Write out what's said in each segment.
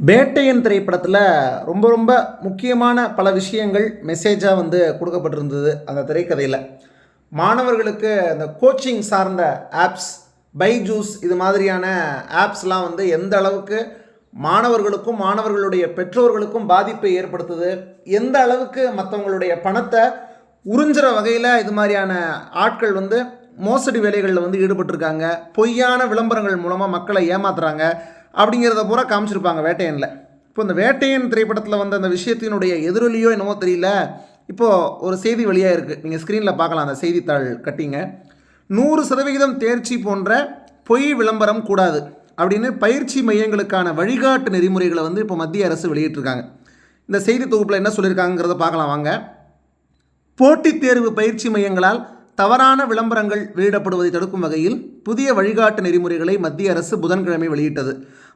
பேட்டையன் திரைப்படத்தில் ரொம்ப ரொம்ப முக்கியமான பல விஷயங்கள் மெசேஜாக வந்து கொடுக்கப்பட்டிருந்தது அந்த திரைக்கதையில். மாணவர்களுக்கு அந்த கோச்சிங் சார்ந்த ஆப்ஸ் பைஜூஸ் இது மாதிரியான ஆப்ஸ்லாம் வந்து எந்த அளவுக்கு மாணவர்களுக்கும் மாணவர்களுடைய பெற்றோர்களுக்கும் பாதிப்பை ஏற்படுத்துது எந்த அளவுக்கு மற்றவங்களுடைய பணத்தை உறிஞ்சுற வகையில் இது மாதிரியான ஆட்கள் வந்து மோசடி வேலைகளில் வந்து ஈடுபட்டிருக்காங்க பொய்யான விளம்பரங்கள் மூலமாக மக்களை ஏமாத்துறாங்க அப்படிங்கிறத பூரா காமிச்சிருப்பாங்க வேட்டையனில். இப்போ இந்த வேட்டையன் திரைப்படத்தில் வந்த அந்த விஷயத்தினுடைய எதிரொலியோ என்னவோ தெரியல. இப்போது ஒரு செய்தி வழியாக இருக்குது நீங்கள் ஸ்க்ரீனில் பார்க்கலாம் அந்த செய்தித்தாள் கட்டிங்க. நூறு சதவிகிதம் தேர்ச்சி போன்ற பொய் விளம்பரம் கூடாது அப்படின்னு பயிற்சி மையங்களுக்கான வழிகாட்டு நெறிமுறைகளை வந்து இப்போ மத்திய அரசு வெளியிட்டிருக்காங்க. இந்த செய்தி தொகுப்பில் என்ன சொல்லியிருக்காங்கிறத பார்க்கலாம் வாங்க. போட்டித் தேர்வு பயிற்சி மையங்களால் தவறான விளம்பரங்கள் வெளியிடப்படுவதை தடுக்கும் வகையில் புதிய வழிகாட்டு நெறிமுறைகளை மத்திய அரசு புதன்கிழமை வெளியிட்டது.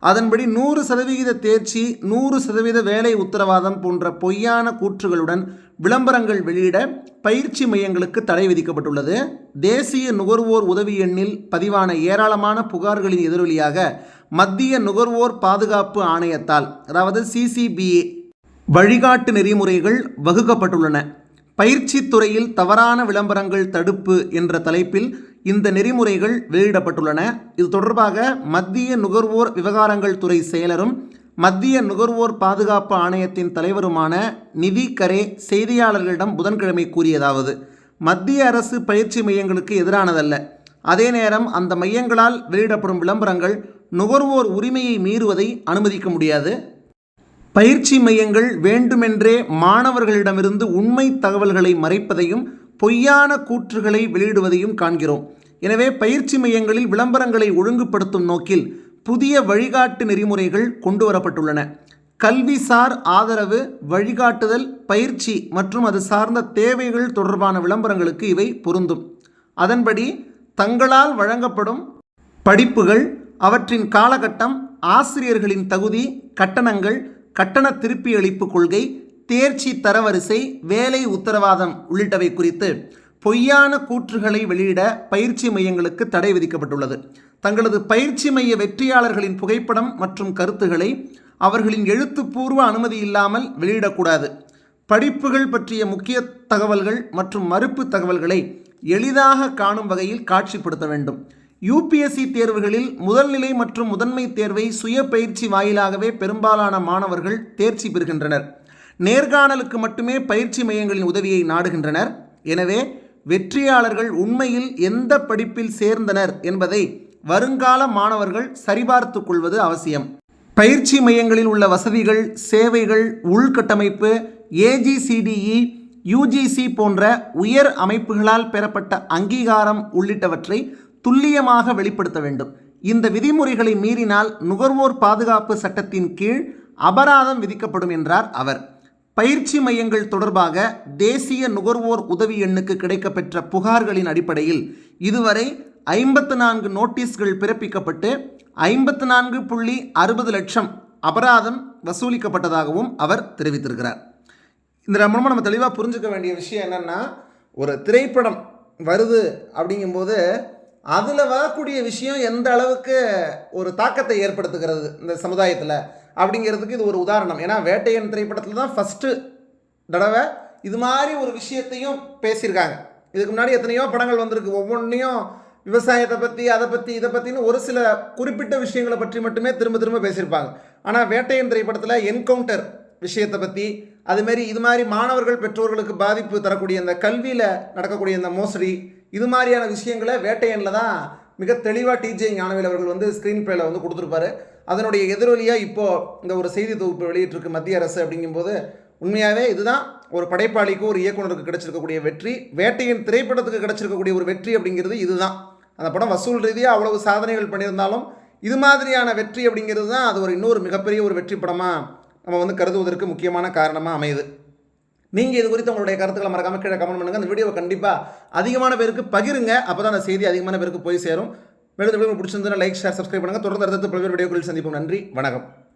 அதன்படி நூறு சதவிகித தேர்ச்சி நூறு சதவீத வேலை உத்தரவாதம் போன்ற பொய்யான கூற்றுகளுடன் விளம்பரங்கள் வெளியிட பயிற்சி மையங்களுக்கு தடை விதிக்கப்பட்டுள்ளது. தேசிய நுகர்வோர் உதவி எண்ணில் பதிவான ஏராளமான புகார்களின் எதிரொலியாக மத்திய நுகர்வோர் பாதுகாப்பு ஆணையத்தால் அதாவது சிசிபிஏ வழிகாட்டு நெறிமுறைகள் வகுக்கப்பட்டுள்ளன. பயிற்சி துறையில் தவறான விளம்பரங்கள் தடுப்பு என்ற தலைப்பில் இந்த நெறிமுறைகள் வெளியிடப்பட்டுள்ளன. இது தொடர்பாக மத்திய நுகர்வோர் விவகாரங்கள் துறை செயலரும் மத்திய நுகர்வோர் பாதுகாப்பு ஆணையத்தின் தலைவருமான நிதி கரே செய்தியாளர்களிடம் புதன்கிழமை கூறியதாவது மத்திய அரசு பயிற்சி மையங்களுக்கு எதிரானதல்ல. அதே நேரம் அந்த மையங்களால் வெளியிடப்படும் விளம்பரங்கள் நுகர்வோர் உரிமையை மீறுவதை அனுமதிக்க முடியாது. பயிற்சி மையங்கள் வேண்டுமென்றே மாணவர்களிடமிருந்து உண்மை தகவல்களை மறைப்பதையும் பொய்யான கூற்றுகளை வெளியிடுவதையும் காண்கிறோம். எனவே பயிற்சி மையங்களில் விளம்பரங்களை ஒழுங்குபடுத்தும் நோக்கில் புதிய வழிகாட்டு நெறிமுறைகள் கொண்டு வரப்பட்டுள்ளன கல்விசார் ஆதரவு வழிகாட்டுதல் பயிற்சி மற்றும் அது சார்ந்த தேவைகள் தொடர்பான விளம்பரங்களுக்கு இவை பொருந்தும். அதன்படி தங்களால் வழங்கப்படும் படிப்புகள் அவற்றின் காலகட்டம் ஆசிரியர்களின் தகுதி கட்டணங்கள் கட்டண திருப்பி அளிப்பு கொள்கை தேர்ச்சி தரவரிசை வேலை உத்தரவாதம் உள்ளிட்டவை குறித்து பொய்யான கூற்றுகளை வெளியிட பயிற்சி மையங்களுக்கு தடை விதிக்கப்பட்டுள்ளது. தங்களது பயிற்சி மைய வெற்றியாளர்களின் புகைப்படம் மற்றும் கருத்துக்களை அவர்களின் எழுத்துப்பூர்வ அனுமதி இல்லாமல் வெளியிடக்கூடாது. படிப்புகள் பற்றிய முக்கிய தகவல்கள் மற்றும் மறுப்பு தகவல்களை எளிதாக காணும் வகையில் காட்சிப்படுத்த வேண்டும். யூபிஎஸ்சி தேர்வுகளில் முதல்நிலை மற்றும் முதன்மை தேர்வை சுய பயிற்சி வாயிலாகவே பெரும்பாலான மாணவர்கள் தேர்ச்சி பெறுகின்றனர். நேர்காணலுக்கு மட்டுமே பயிற்சி மையங்களின் உதவியை நாடுகின்றனர். எனவே வெற்றியாளர்கள் உண்மையில் எந்த படிப்பில் சேர்ந்தனர் என்பதை வருங்கால மாணவர்கள் சரிபார்த்து கொள்வது அவசியம். பயிற்சி மையங்களில் உள்ள வசதிகள் சேவைகள் உள்கட்டமைப்பு ஏஜிசிடிஇ யூஜிசி போன்ற உயர் அமைப்புகளால் பெறப்பட்ட அங்கீகாரம் உள்ளிட்டவற்றை துல்லியமாக வெளிப்படுத்த வேண்டும். இந்த விதிமுறைகளை மீறினால் நுகர்வோர் பாதுகாப்பு சட்டத்தின் கீழ் அபராதம் விதிக்கப்படும் என்றார் அவர். பயிற்சி மையங்கள் தொடர்பாக தேசிய நுகர்வோர் உதவி எண்ணுக்கு கிடைக்கப்பெற்ற புகார்களின் அடிப்படையில் இதுவரை ஐம்பத்து நான்கு நோட்டீஸ்கள் பிறப்பிக்கப்பட்டு ஐம்பத்து நான்கு புள்ளி அறுபது லட்சம் அபராதம் வசூலிக்கப்பட்டதாகவும் அவர் தெரிவித்திருக்கிறார். இந்த மூலமாக நம்ம தெளிவாக புரிஞ்சுக்க வேண்டிய விஷயம் என்னென்னா ஒரு திரைப்படம் வருது அப்படிங்கும்போது அதில் வரக்கூடிய விஷயம் எந்த அளவுக்கு ஒரு தாக்கத்தை ஏற்படுத்துகிறது இந்த சமுதாயத்தில் அப்படிங்கிறதுக்கு இது ஒரு உதாரணம். ஏன்னா வேட்டையன் திரைப்படத்தில் தான் ஃபஸ்ட்டு தடவை இது மாதிரி ஒரு விஷயத்தையும் பேசியிருக்காங்க. இதுக்கு முன்னாடி எத்தனையோ படங்கள் வந்திருக்கு. ஒவ்வொன்றையும் விவசாயத்தை பற்றி அதை பற்றி இதை பற்றின்னு ஒரு சில குறிப்பிட்ட விஷயங்களை பற்றி மட்டுமே திரும்ப திரும்ப பேசியிருப்பாங்க. ஆனால் வேட்டையன் திரைப்படத்தில் என்கவுண்டர் விஷயத்தை பற்றி அதுமாரி இது மாதிரி மாணவர்கள் பெற்றோர்களுக்கு பாதிப்பு தரக்கூடிய அந்த கல்வியில் நடக்கக்கூடிய அந்த மோசடி இது மாதிரியான விஷயங்களை வேட்டையனில் தான் மிக தெளிவாக டிஜே ஞானவேல் அவர்கள் வந்து ஸ்க்ரீன் பிளேல வந்து கொடுத்துருப்பாரு. அதனுடைய எதிரொலியாக இப்போது இந்த ஒரு செய்தி தொகுப்பு வெளியிட்டிருக்கு மத்திய அரசு அப்படிங்கும்போது உண்மையாகவே இதுதான் ஒரு படைப்பாளிக்கு ஒரு இயக்குனருக்கு கிடைச்சிருக்கக்கூடிய வெற்றி. வேட்டையின் திரைப்படத்துக்கு கிடைச்சிருக்கக்கூடிய ஒரு வெற்றி அப்படிங்கிறது இதுதான். அந்த படம் வசூல் ரீதியாக அவ்வளவு சாதனைகள் பண்ணியிருந்தாலும் இது மாதிரியான வெற்றி அப்படிங்கிறது தான் அது ஒரு இன்னொரு மிகப்பெரிய ஒரு வெற்றி படமாக நம்ம வந்து கருதுவதற்கு முக்கியமான காரணமாக அமையுது. நீங்கள் இது குறித்து உங்களுடைய கருத்துக்களை மறக்காம கீழே கமெண்ட் பண்ணுங்கள் அந்த வீடியோவை கண்டிப்பாக அதிகமான பேருக்கு பகிருங்க. அப்போ தான் அந்த செய்தி அதிகமான பேருக்கு போய் சேரும். மேலும் இந்த வீடியோ பிடிச்சிருந்தா லைக் ஷேர் சப்ஸ்கிரைப் பண்ணுங்கள் தொடர்ந்து அடுத்த பல்வேறு வீடியோக்களில் சந்திப்போம். நன்றி. வணக்கம்.